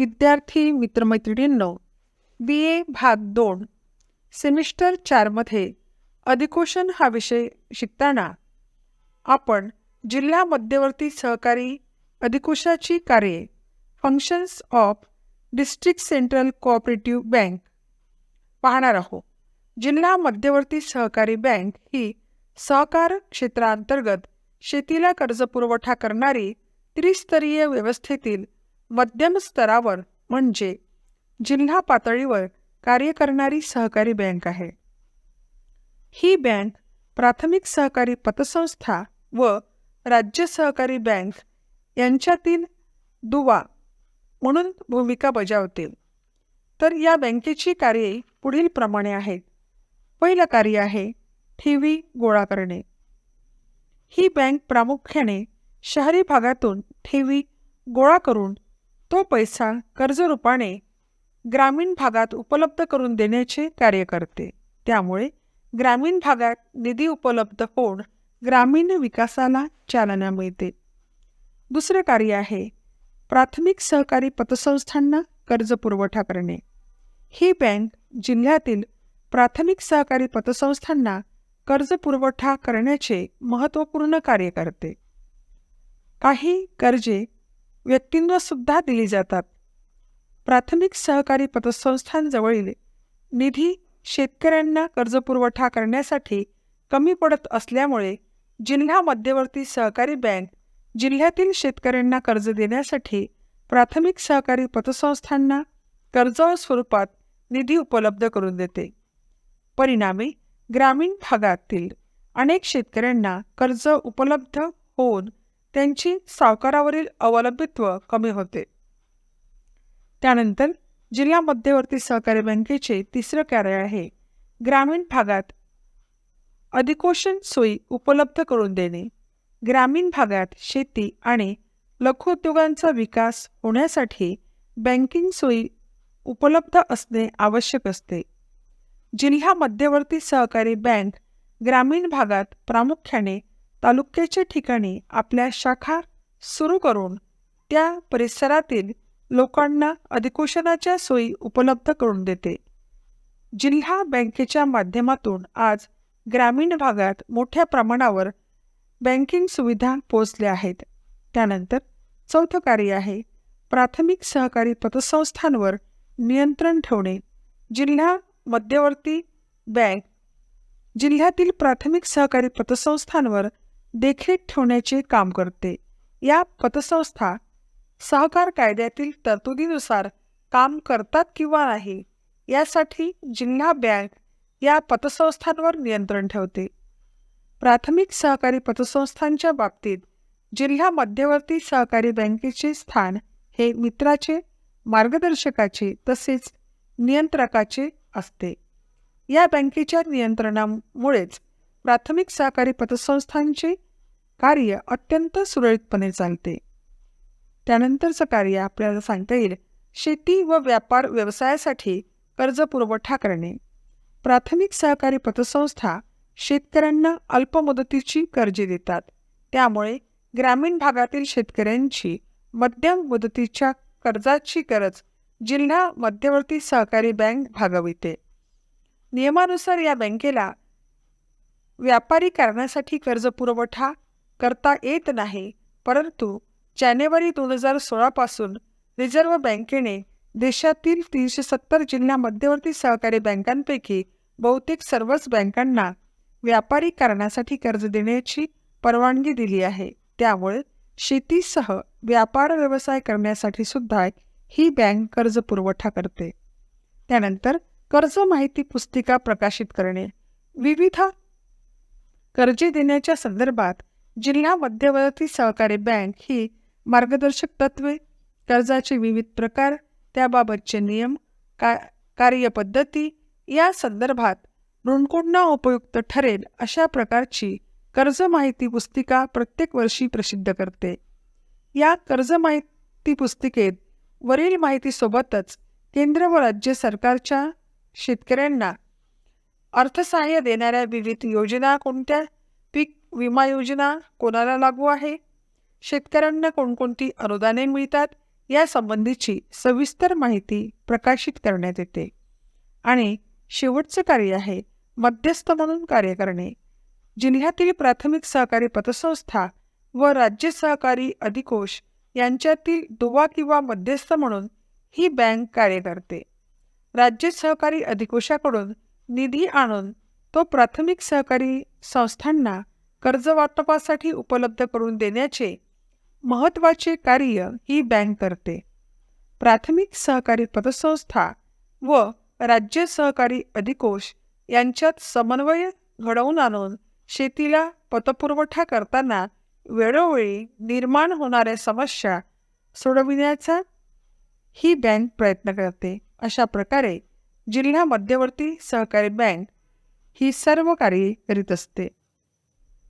विद्यार्थी मित्रमैत्रिणींनो बी ए भाग दोन सेमिस्टर चारमध्ये अधिकोषण हा विषय शिकताना आपण जिल्हा मध्यवर्ती सहकारी अधिकोषाची कार्ये functions of district central cooperative bank पाहणार आहोत. जिल्हा मध्यवर्ती सहकारी बँक ही सहकार क्षेत्रांतर्गत शेतीला कर्जपुरवठा करणारी त्रिस्तरीय व्यवस्थेतील मध्यम स्तरावर म्हणजे जिल्हा पातळीवर कार्य करणारी सहकारी बँक आहे. ही बँक प्राथमिक सहकारी पतसंस्था व राज्य सहकारी बँक यांच्यातील दुवा म्हणून भूमिका बजावते तर या बँकेची कार्ये पुढील प्रमाणे आहेत पहिलं कार्य आहे ठेवी गोळा करणे. ही बँक प्रामुख्याने शहरी भागातून ठेवी गोळा करून तो पैसा कर्जरूपाने ग्रामीण भागात उपलब्ध करून देण्याचे कार्य करते. त्यामुळे ग्रामीण भागात निधी उपलब्ध होऊन ग्रामीण विकासाला चालना मिळते. दुसरे कार्य आहे प्राथमिक सहकारी पतसंस्थांना कर्ज पुरवठा करणे. ही बँक जिल्ह्यातील प्राथमिक सहकारी पतसंस्थांना कर्ज पुरवठा करण्याचे महत्त्वपूर्ण कार्य करते. काही कर्जे व्यक्तींना सुद्धा दिली जातात. प्राथमिक सहकारी पतसंस्थांजवळील निधी शेतकऱ्यांना कर्जपुरवठा करण्यासाठी कमी पडत असल्यामुळे जिल्हा मध्यवर्ती सहकारी बँक जिल्ह्यातील शेतकऱ्यांना कर्ज देण्यासाठी प्राथमिक सहकारी पतसंस्थांना कर्ज स्वरूपात निधी उपलब्ध करून देते. परिणामी ग्रामीण भागातील अनेक शेतकऱ्यांना कर्ज उपलब्ध होऊन त्यांची सावकारावरील अवलंबित्व कमी होते. त्यानंतर जिल्हा मध्यवर्ती सहकारी बँकेचे तिसरं कार्य आहे. ग्रामीण भागात अधिकोषण सोयी उपलब्ध करून देणे. ग्रामीण भागात शेती आणि लघुउद्योगांचा विकास होण्यासाठी बँकिंग सोयी उपलब्ध असणे आवश्यक असते. जिल्हा मध्यवर्ती सहकारी बँक ग्रामीण भागात प्रामुख्याने तालुक्याच्या ठिकाणी आपल्या शाखा सुरू करून त्या परिसरातील लोकांना अधिकोषणाच्या सोयी उपलब्ध करून देते. जिल्हा बँकेच्या माध्यमातून आज ग्रामीण भागात मोठ्या प्रमाणावर बँकिंग सुविधा पोचल्या आहेत. त्यानंतर चौथं कार्य आहे प्राथमिक सहकारी पतसंस्थांवर नियंत्रण ठेवणे. जिल्हा मध्यवर्ती बँक जिल्ह्यातील प्राथमिक सहकारी पतसंस्थांवर देखरेख ठेवण्याचे काम करते. या पतसंस्था सहकार कायद्यातील तरतुदीनुसार काम करतात किंवा नाही यासाठी जिल्हा बँक या पतसंस्थांवर नियंत्रण ठेवते. प्राथमिक सहकारी पतसंस्थांच्या बाबतीत जिल्हा मध्यवर्ती सहकारी बँकेचे स्थान हे मित्राचे मार्गदर्शकाचे तसेच नियंत्रकाचे असते. या बँकेच्या नियंत्रणामुळेच प्राथमिक सहकारी पतसंस्थांचे कार्य अत्यंत सुरळीतपणे चालते. त्यानंतरचं कार्य आपल्याला सांगता येईल शेती व व्यापार व्यवसायासाठी कर्ज पुरवठा करणे. प्राथमिक सहकारी पतसंस्था शेतकऱ्यांना अल्पमुदतीची कर्जे देतात. त्यामुळे ग्रामीण भागातील शेतकऱ्यांची मध्यम मुदतीच्या कर्जाची गरज जिल्हा मध्यवर्ती सहकारी बँक भागविते. नियमानुसार या बँकेला व्यापारी कारणासाठी कर्ज पुरवठा करता येत नाही. परंतु जानेवारी दोन हजार सोळापासून रिझर्व्ह बँकेने देशातील तीनशे सत्तर जिल्हा मध्यवर्ती सहकारी बँकांपैकी बहुतेक सर्वच बँकांना व्यापारी कारणासाठी कर्ज देण्याची परवानगी दिली आहे. त्यामुळे शेतीसह व्यापार व्यवसाय करण्यासाठी सुद्धा ही बँक कर्ज पुरवठा करते. त्यानंतर कर्ज माहिती पुस्तिका प्रकाशित करणे. विविध कर्जे देण्याच्या संदर्भात जिल्हा मध्यवर्ती सहकारी बँक ही मार्गदर्शक तत्वे कर्जाचे विविध प्रकार त्याबाबतचे नियम का कार्यपद्धती या संदर्भात ऋणकोंना उपयुक्त ठरेल अशा प्रकारची कर्ज माहिती पुस्तिका प्रत्येक वर्षी प्रसिद्ध करते. या कर्ज माहिती पुस्तिकेत वरील माहितीसोबतच केंद्र व राज्य सरकारच्या शेतकऱ्यांना अर्थसहाय्य देणाऱ्या विविध योजना कोणत्या? पीक विमा योजना कोणाला लागू आहे? शेतकऱ्यांना कोणकोणती अनुदाने मिळतात? यासंबंधीची सविस्तर माहिती प्रकाशित करण्यात येते. आणि शेवटचं कार्य आहे मध्यस्थ म्हणून कार्य करणे. जिल्ह्यातील प्राथमिक सहकारी पतसंस्था व राज्य सहकारी अधिकोष यांच्यातील दुवा किंवा मध्यस्थ म्हणून ही बँक कार्य करते. राज्य सहकारी अधिकोषाकडून निधी आणून तो प्राथमिक सहकारी संस्थांना कर्ज वाटपासाठी उपलब्ध करून देण्याचे महत्त्वाचे कार्य ही बँक करते. प्राथमिक सहकारी पतसंस्था व राज्य सहकारी अधिकोष यांच्यात समन्वय घडवून आणून शेतीला पतपुरवठा करताना वेळोवेळी निर्माण होणाऱ्या समस्या सोडविण्याचा ही बँक प्रयत्न करते. अशा प्रकारे जिल्हा मध्यवर्ती सहकारी बँक ही सर्व कार्ये करीत असते.